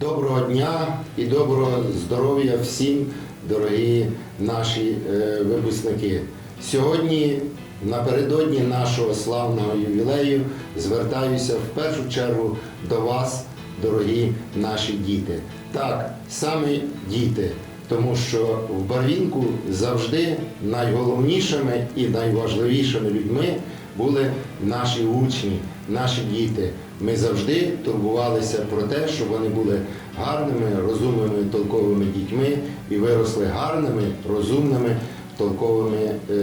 Доброго дня і доброго здоров'я всім, дорогі наші е, випускники. Сьогодні, напередодні нашого славного ювілею, звертаюся в першу чергу до вас, дорогі наші діти. Так, саме діти, тому що в Барвінку завжди найголовнішими і найважливішими людьми були наші учні, наші діти. Ми завжди турбувалися про те, щоб вони були гарними, розумними, толковими дітьми і виросли гарними, розумними, толковими е,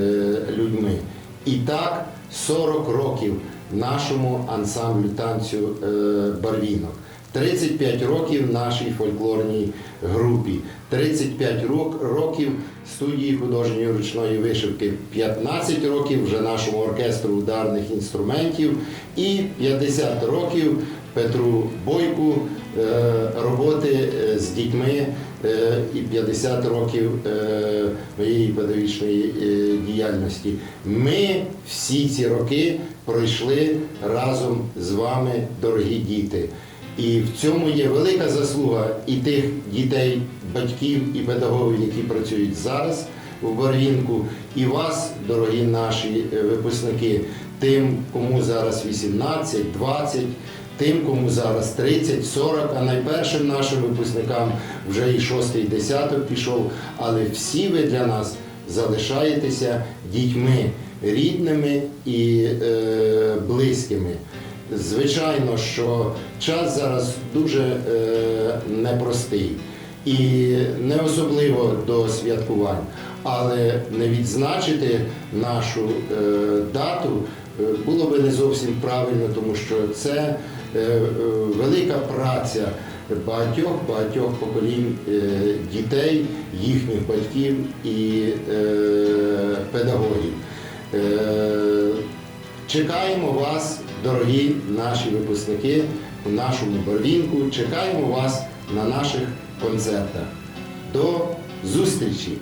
людьми. І так 40 років нашому ансамблю танцю е, Барвінок. 35 років нашій фольклорній групі, 35 рок- років студії художньої ручної вишивки, 15 років вже нашому оркестру ударних інструментів і 50 років Петру Бойку е, роботи е, з дітьми е, і 50 років моєї педагогічної діяльності. Ми всі ці роки пройшли разом з вами, дорогі діти. І в цьому є велика заслуга і тих дітей, батьків і педагогів, які працюють зараз у Барвінку, і вас, дорогі наші е, випускники, тим, кому зараз 18, 20, тим, кому зараз 30, 40, а найпершим нашим випускникам вже і 6, і 10 пішов. Але всі ви для нас залишаєтеся дітьми рідними і е, близькими. Звичайно, що час зараз дуже е, непростий і не особливо до святкувань, але не відзначити нашу е, дату е, було би не зовсім правильно, тому що це е, е, велика праця багатьох багатьох поколінь е, дітей, їхніх батьків і е, педагогів. Е, Чекаємо вас, дорогі наші випускники у нашому Барвінку. Чекаємо вас на наших концертах. До зустрічі!